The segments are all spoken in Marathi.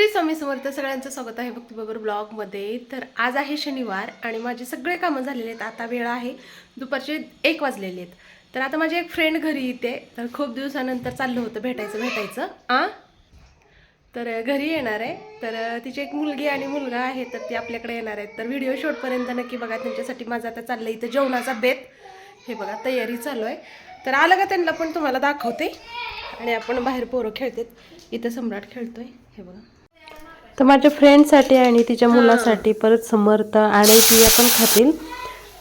श्री स्वामी समर्थ सगळ्यांचं स्वागत आहे भक्तीबरोबर ब्लॉगमध्ये. तर आज आहे शनिवार आणि माझे सगळे कामं झालेले आहेत. आता वेळ आहे. दुपारचे एक वाजलेले आहेत. तर आता माझी एक फ्रेंड घरी येते. तर खूप दिवसानंतर चाललं होतं भेटायचं भेटायचं. आ? तर घरी येणार आहे. तर तिची एक मुलगी आणि मुलगा आहे तर ती आपल्याकडे येणार आहेत. तर व्हिडिओ शॉटपर्यंत नक्की बघा. त्यांच्यासाठी माझं आता चाललं इथं जेवणाचा बेत. हे बघा तयारी चालू आहे. तर आलं का त्यांना पण तुम्हाला दाखवते. आणि आपण बाहेर पोरं खेळतात. इथं सम्राट खेळतोय. हे बघा. तर माझ्या फ्रेंडसाठी आणि तिच्या मुलासाठी परत समर्थ आणि ती आपण खातील.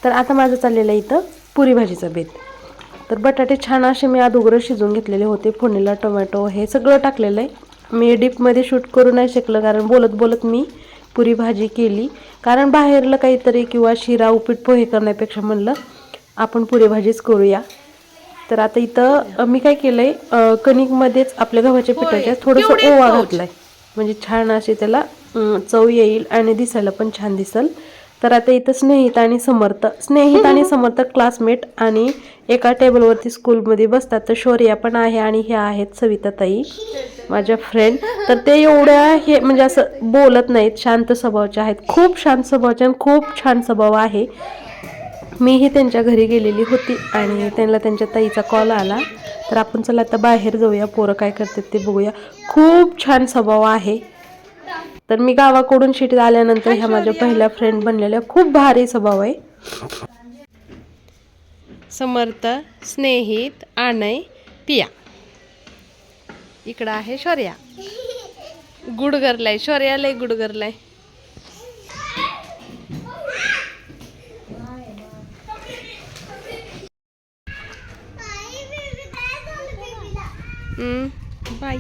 तर आता माझं चाललेलं आहे इथं पुरी भाजीचा बेत. तर बटाटे छान असे मी अगोदर शिजवून घेतलेले होते. फोडणीला टोमॅटो हे सगळं टाकलेलं आहे. मी डीपमध्ये शूट करू नाही शकलं कारण बोलत बोलत मी पुरी भाजी केली. कारण बाहेरलं काहीतरी किंवा शिरा उपीट पोहे करण्यापेक्षा म्हणलं आपण पुरी भाजीच करूया. तर आता इथं मी काय केलंय? अ, कणिकमध्येच आपल्या गव्हाच्या पिठाच्या थोडंसं ओवा घातलाय. म्हणजे छान असे त्याला चव येईल आणि दिसायला पण छान दिसल. तर आता इथं स्नेहित आणि समर्थ. स्नेहित आणि समर्थ क्लासमेट आणि एका टेबलवरती स्कूलमध्ये बसतात. तर शौर्या पण आहे आणि ह्या आहेत सविताताई माझ्या फ्रेंड तर ते एवढ्या हे म्हणजे असं बोलत नाहीत. शांत स्वभावाचे आहेत. खूप शांत स्वभावाचे आणि खूप छान स्वभाव आहे. मीही त्यांच्या घरी गेलेली होती आणि त्यांना त्यांच्या ताईचा कॉल आला. तर आपण चला आता बाहेर जाऊया. पोरं काय करतात ते बघूया. खूप छान स्वभाव आहे. तर मी गावाकडून शिटीत आल्यानंतर ह्या माझ्या पहिल्या फ्रेंड बनलेल्या. खूप भारी स्वभाव आहे. समर्थ स्नेहित आणय पिया. इकडं आहे शौर्या. गुडगरलाय शौर्यालय गुडगरलाय बाई.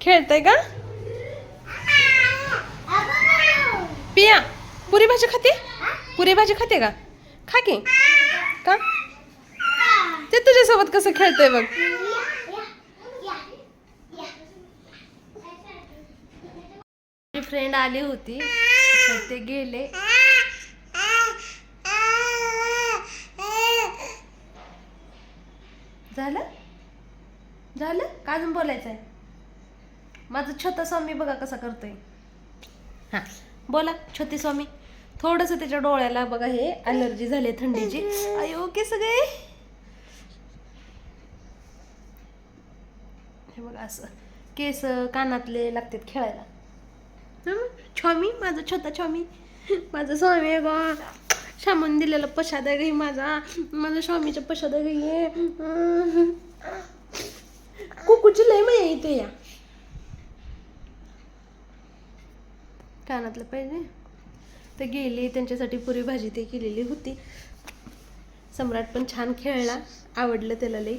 खेळतय का? पिया पुरी भाजी खाते? पुरी भाजी खाते का? खा की. का? ते तुझ्यासोबत कसं खेळतंय बघ. फ्रेंड आली होती ते गेले. झालं? झालं? का अजून बोलायचं आहे माझं छोटा स्वामी बघा कसा करतोय. हा. बोला छोटे स्वामी थोडंसं त्याच्या डोळ्याला बघा हे अलर्जी झाली थंडीची. अयो के सगळे हे बघा असं. केस कानातले लागतात खेळायला? स्वामी? माझा छोटा स्वामी माझा स्वामी आहे बा. श्यामन दिलेला पशादा गाई माझा. माझा स्वामीच्या पशादा आहे गाई आहे कुकूची लय माया इथे या. कानातलं पाहिजे तर गेली त्यांच्यासाठी पुरी भाजी ते केलेली होती. सम्राट पण छान खेळला. आवडलं त्याला लई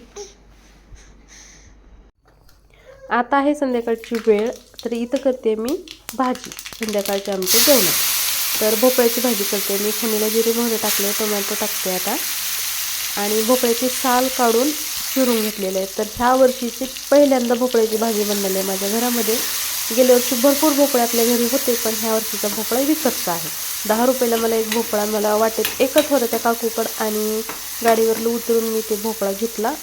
आता आहे संध्याकाळची वेळ. तर इथं करते मी भाजी. संध्याकाळची आमच्या जेवणात तर भोपळ्याची भाजी करते. मी खमीला जिरे मोहरे टाकले टोमॅटो टाकते आता. आणि भोपळ्याची साल काढून चिरून घेतलेले आहे तर ह्या वर्षीची पहिल्यांदा भोपळ्याची भाजी बनलेली आहे माझ्या घरामध्ये. गेल्या वर्षी भरपूर भोपळे आपल्या घरी होते पण ह्या वर्षीचा भोपळा विकतचा आहे. दहा रुपयाला मला एक भोपळा मला वाटेत एकच होता त्या काकूकड आणि गाडीवरलं उतरून मी ते भोपळा घेतला.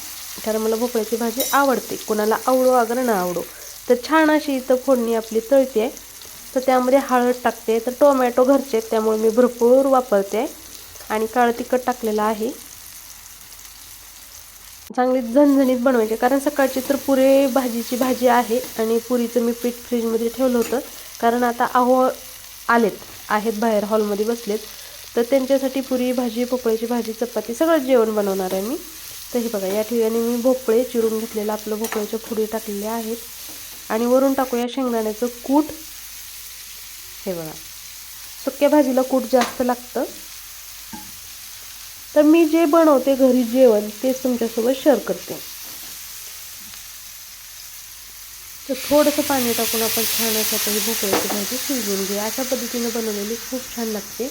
कारण मला भोपळ्याची भाजी आवडते. कोणाला आवडो अगर ना आवडो. तर छान अशी इथं फोडणी आपली तळते. आहे तर त्यामध्ये हळद टाकते तर टोमॅटो घरचे आहेत त्यामुळे मी भरपूर वापरते. आणि काळं तिखट टाकलेलं आहे. चांगली झणझणीत बनवायचे कारण सकाळची तर पुरे भाजीची भाजी आहे आणि पुरीचं मी पीठ फ्रीजमध्ये ठेवलं होतं. कारण आता आहो आलेत आहेत बाहेर हॉलमध्ये बसलेत. तर त्यांच्यासाठी पुरी भाजी भोपळ्याची भाजी चपाती सगळं जेवण बनवणार आहे मी. तर हे बघा या ठिकाणी मी भोपळे चिरून घेतलेलं आपलं भोपळ्याच्या फुडी टाकलेल्या आहेत. आणि वरून टाकूया शेंगदाण्याचं कूट. हे बघा. सुक्या भाजीला कूट जास्त लागतं. तर मी जे बनवते घरी जेवण तेच तुमच्यासोबत शेअर करते. तर थोडंसं पाणी टाकून आपण छान अशा तरी भोपळ्याची भाजी शिजवून घेऊ. अशा पद्धतीनं बनवलेली खूप छान लागते.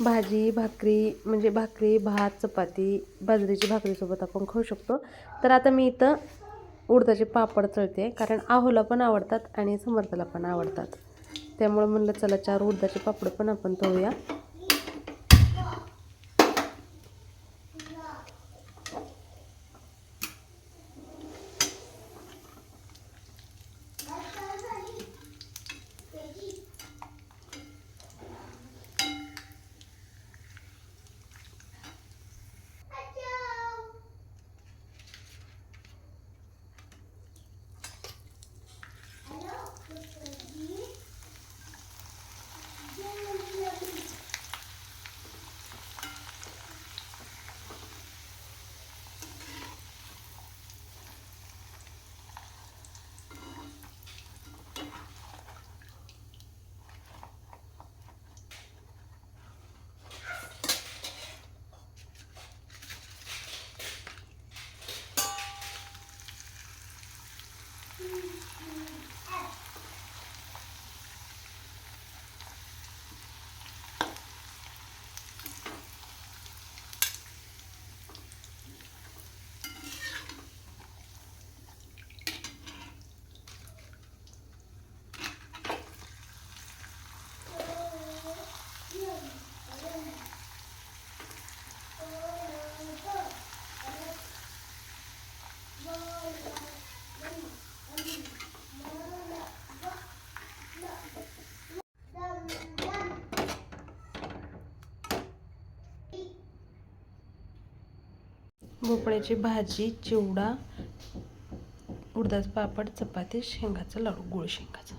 भाजी भाकरी म्हणजे भाकरी भात चपाती बाजरीची भाकरीसोबत आपण खाऊ शकतो. तर आता मी इथं उडदाचे पापड तळते कारण आहोला पण आवडतात आणि समर्थला पण आवडतात. त्यामुळं म्हणलं चला चार उडदाचे पापड पण आपण तळूया. भोपळ्याची भाजी चिवडा उडदाचा पापड चपाती शेंगाचं लाडू गुळ शेंगाचं.